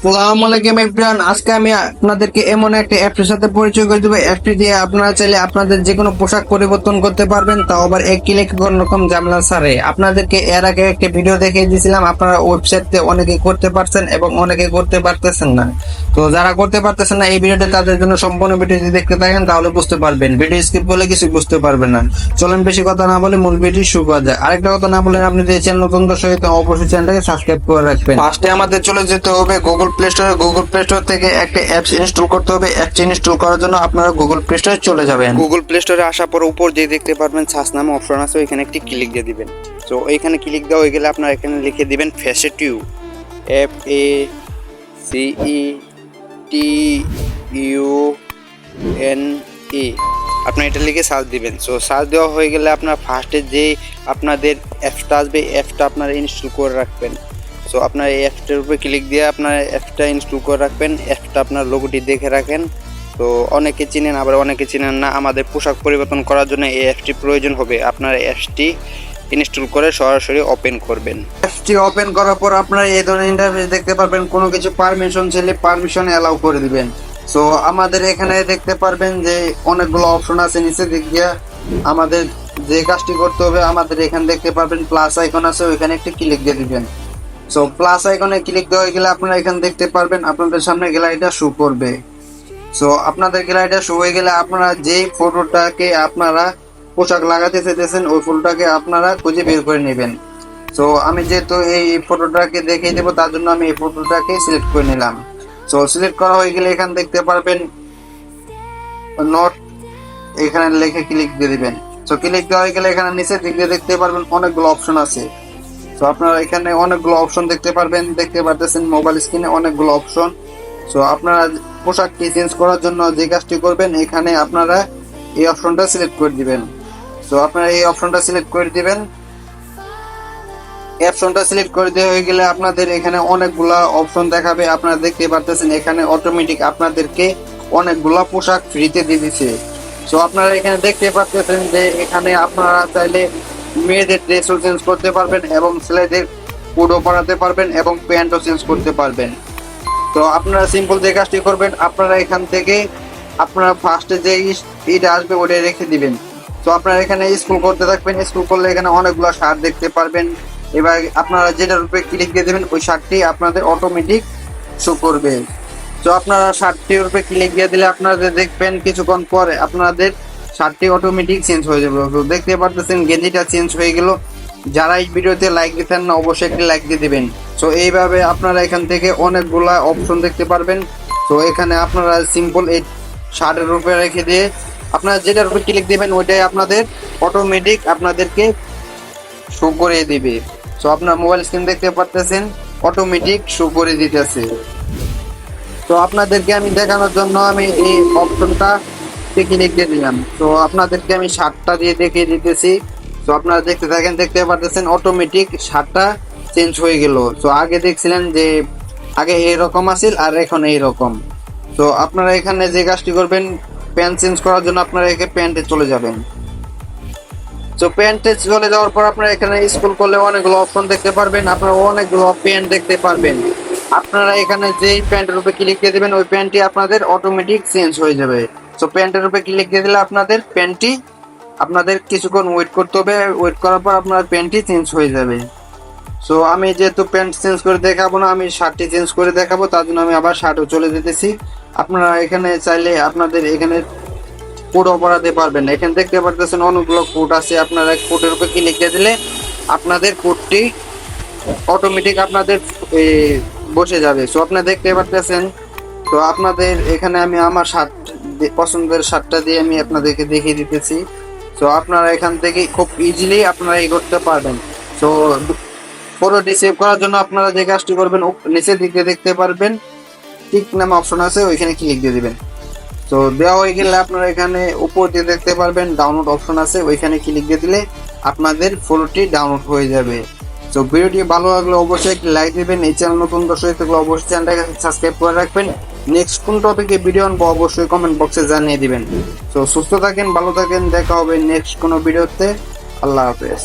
আসসালামু আলাইকুম এভরিওয়ান আজকে আমি আপনাদেরকে এমন একটা অ্যাপের সাথে পরিচয় করে দেবো। অ্যাপটি দিয়ে আপনারা চাইলে আপনাদের যে কোনো পোশাক পরিবর্তন করতে পারবেন। তাও আবার এক ক্লিক ঝামেলা সারে আপনাদেরকে এর আগে একটা ভিডিও দেখিয়ে দিয়েছিলাম। আপনারা ওয়েবসাইটে অনেকে করতে পারছেন এবং অনেকে করতে পারতেছেন না। তো যারা করতে পারতেছেন না, এই ভিডিওটা তাদের জন্য সম্পূর্ণ ভিডিও যদি দেখতে থাকেন, তাহলে বুঝতে পারবেন। ভিডিও স্কিপ করলে কিছু বুঝতে পারবেন না। চলেন বেশি কথা না বলে মূল ভিডিও শুরু করা যায় আরেকটা কথা না বলে আপনি যদি চ্যানেল নতুন দর্শক অবশ্যই চ্যানেলটাকে সাবস্ক্রাইব করে রাখবেন। ফার্স্টে আমাদের চলে যেতে হবে গুগল প্লে স্টোরে গুগল প্লে স্টোর থেকে একটা অ্যাপস ইনস্টল করতে হবে। অ্যাপস ইনস্টল করার জন্য আপনারা গুগল প্লে স্টোরে চলে যাবেন। গুগল প্লে স্টোরে আসার পর উপর দিয়ে দেখতে পারবেন সার্চ নামে অপশন আছে, ওইখানে একটি ক্লিক দিয়ে দিবেন। তো এইখানে ক্লিক দেওয়া হয়ে গেলে আপনারা এখানে লিখে দিবেন facetune F A C E T U N E আপনি এটা লিখে সার্চ দিবেন। সো সার্চ দেওয়া হয়ে গেলে আপনার ফার্স্টে যে আপনাদের অ্যাপসটা আসবে অ্যাপসটা আপনারা ইনস্টল করে রাখবেন। সো আপনার এই অ্যাপসটার উপরে ক্লিক দিয়ে আপনার অ্যাপসটা ইনস্টল করে রাখবেন অ্যাপসটা আপনার লোগোটি দেখে রাখেন। তো, অনেকে চিনেন, আবার অনেকে চিনেন না, আমাদের পোশাক পরিবর্তন করার জন্য এই অ্যাপসটি প্রয়োজন হবে। আপনার অ্যাপসটি ইনস্টল করে সরাসরি ওপেন করবেন। অ্যাপসটি ওপেন করার পর আপনারা এই ধরনের ইন্টারফেস দেখতে পারবেন, কোনো কিছু পারমিশন চাইলে পারমিশন অ্যালাউ করে দিবেন। সো আমাদের এখানে দেখতে পারবেন যে অনেকগুলো অপশন আছে নিচে দিক দিয়ে। আমাদের যে কাজটি করতে হবে, আমাদের এখানে দেখতে পারবেন প্লাস আইকন আছে, ওইখানে একটি ক্লিক দিয়ে দিবেন। সো প্লাস আইকনে ক্লিক দেওয়া গেলে আপনারা এখানে দেখতে পারবেন আপনাদের সামনে গ্যালারিটা শো করবে। সো আপনাদের গ্যালারিটা শো হয়ে গেলে আপনারা যেই ফটোটাকে আপনারা পোশাক লাগাতে চাইতেছেন, ওই ফটোটাকে আপনারা খুঁজে বের করে নেবেন। সো আমি যেহেতু এই ফটোটাকে দেখিয়ে দেবো, তার জন্য আমি এই ফটোটাকে সিলেক্ট করে নিলাম। সো সিলেক্ট করা হয়ে গেলে এখানে দেখতে পারবেন নট এখানে লেখে ক্লিক দিয়ে দিবেন। সো ক্লিক দেওয়া হয়ে গেলে এখানে নিচে দিক দেখতে পারবেন অনেকগুলো অপশন আছে। সো আপনারা এখানে অনেকগুলো অপশন দেখতে পারবেন। দেখতে পারতেছেন মোবাইল স্ক্রিনে অনেকগুলো অপশন সো আপনারা পোশাকটি চেঞ্জ করার জন্য যে কাজটি করবেন, এখানে আপনারা এই অপশনটা সিলেক্ট করে দিবেন। সো আপনারা এই অপশনটা সিলেক্ট করে দিবেন। অপশনটা সিলেক্ট করে দেওয়া হয়ে গেলে আপনাদের এখানে অনেকগুলা অপশন দেখাবে। আপনারা দেখতে পারতেছেন এখানে অটোমেটিক আপনাদেরকে অনেকগুলা পোশাক ফ্রিতে দিয়ে দিচ্ছে সো আপনারা এখানে দেখতে পারতেছেন যে এখানে আপনারা চাইলে মেয়েদের ড্রেসও চেঞ্জ করতে পারবেন এবং ছেলেদের কোডও পরাতে পারবেন এবং প্যান্টও চেঞ্জ করতে পারবেন। তো আপনারা সিম্পল যে কাজটি করবেন, আপনারা এখান থেকে আপনারা ফার্স্টে যে ইট আসবে ওটাই রেখে দিবেন। তো আপনারা এখানে স্কুল করতে থাকবেন স্কুল করলে এখানে অনেকগুলো শার্ট দেখতে পারবেন। এবার আপনারা যেটার উপরে ক্লিক দিয়ে দেবেন, ওই শার্টটি আপনাদের অটোমেটিক শো করবে। তো আপনারা শার্টটির উপরে ক্লিক দিয়ে দিলে আপনাদের দেখবেন কিছুক্ষণ পরে আপনাদের শার্টটি অটোমেটিক চেঞ্জ হয়ে যাবে। দেখতে পারতেছেন গেঞ্জিটা চেঞ্জ হয়ে গেল। যারা এই ভিডিওতে লাইক দিতেন না, অবশ্যই একটি লাইক দিয়ে দিবেন। তো এইভাবে আপনারা এখান থেকে অনেকগুলা অপশন দেখতে পারবেন। তো এখানে আপনারা সিম্পল এই শার্টের উপরে রেখে দিয়ে আপনারা যেটার উপরে ক্লিক দিবেন, ওইটাই আপনাদের অটোমেটিক আপনাদেরকে শো করে দিবে। সো আপনার মোবাইল স্ক্রিন দেখতে পারতেছেন অটোমেটিক শো করে দিতেছে। তো আপনাদেরকে আমি দেখানোর জন্য আমি এই অপশনটা দিয়ে দিলাম। তো আপনাদেরকে আমি শার্টটা দিয়ে দেখিয়ে দিতেছি। তো আপনারা দেখতে থাকেন, দেখতে পারতেছেন অটোমেটিক শার্টটা চেঞ্জ হয়ে গেল। তো আগে দেখছিলেন যে আগে এইরকম আছিল আর এখন এইরকম। তো আপনারা এখানে যে কাজটি করবেন প্যান্ট চেঞ্জ করার জন্য আপনারা এখানে প্যান্টে চলে যাবেন। তো প্যান্টে চলে যাওয়ার পর আপনারা এখানে স্কুল করলে অনেকগুলো অপশন দেখতে পারবেন। আপনারা অনেকগুলো প্যান্ট দেখতে পারবেন। আপনারা এখানে যেই প্যান্টের উপরে ক্লিক দিয়ে দেবেন, ওই প্যান্টটি আপনাদের অটোমেটিক চেঞ্জ হয়ে যাবে। তো প্যান্টের উপরে ক্লিক দিয়ে দিলে আপনাদের প্যান্টটি আপনাদের কিছুক্ষণ ওয়েট করতে হবে। ওয়েট করার পর আপনার প্যান্টটি চেঞ্জ হয়ে যাবে। সো আমি যেহেতু প্যান্ট চেঞ্জ করে দেখাবো না, আমি শার্টটি চেঞ্জ করে দেখাবো, তার জন্য আমি আবার শার্টও চলে যেতেছি। আপনারা এখানে চাইলে আপনাদের এখানে কোড অপরাধে পারবেন এখানে দেখতে পারতেছেন অনেকগুলো কোড আছে। আপনারা কোডের উপরে ক্লিক দিয়ে দিলে আপনাদের কোডটি অটোমেটিক আপনাদের বসে যাবে। সো আপনারা দেখতে পারতেছেন। তো, আপনাদের এখানে আমি আমার শার্ট পছন্দের শার্টটা দিয়ে আমি আপনাদেরকে দেখিয়ে দিতেছি। তো আপনারা এখান থেকে খুব ইজিলি আপনারা এই করতে পারবেন। তো পুরোটি সেভ করার জন্য আপনারা যে কাজটি করবেন নিচের দিকে দেখতে পারবেন। টিক নামে অপশন আছে, ওইখানে ক্লিক দিয়ে দিবেন। তো দেওয়া হয়ে গেলে আপনারা এখানে উপর দিয়ে দেখতে পারবেন ডাউনলোড অপশন আছে, ওইখানে ক্লিক দিয়ে দিলে আপনাদের ফটোটি ডাউনলোড হয়ে যাবে। তো ভিডিওটি ভালো লাগলে অবশ্যই একটি লাইক দেবেন। এই চ্যানেল নতুন দর্শক থাকলে অবশ্যই চ্যানেলটাকে সাবস্ক্রাইব করে রাখবেন। নেক্সট কোন টপিকে ভিডিও আনব অবশ্যই কমেন্ট বক্সে জানিয়ে দিবেন। তো সুস্থ থাকেন, ভালো থাকেন, দেখা হবে নেক্সট কোনো ভিডিওতে আল্লাহ হাফেজ।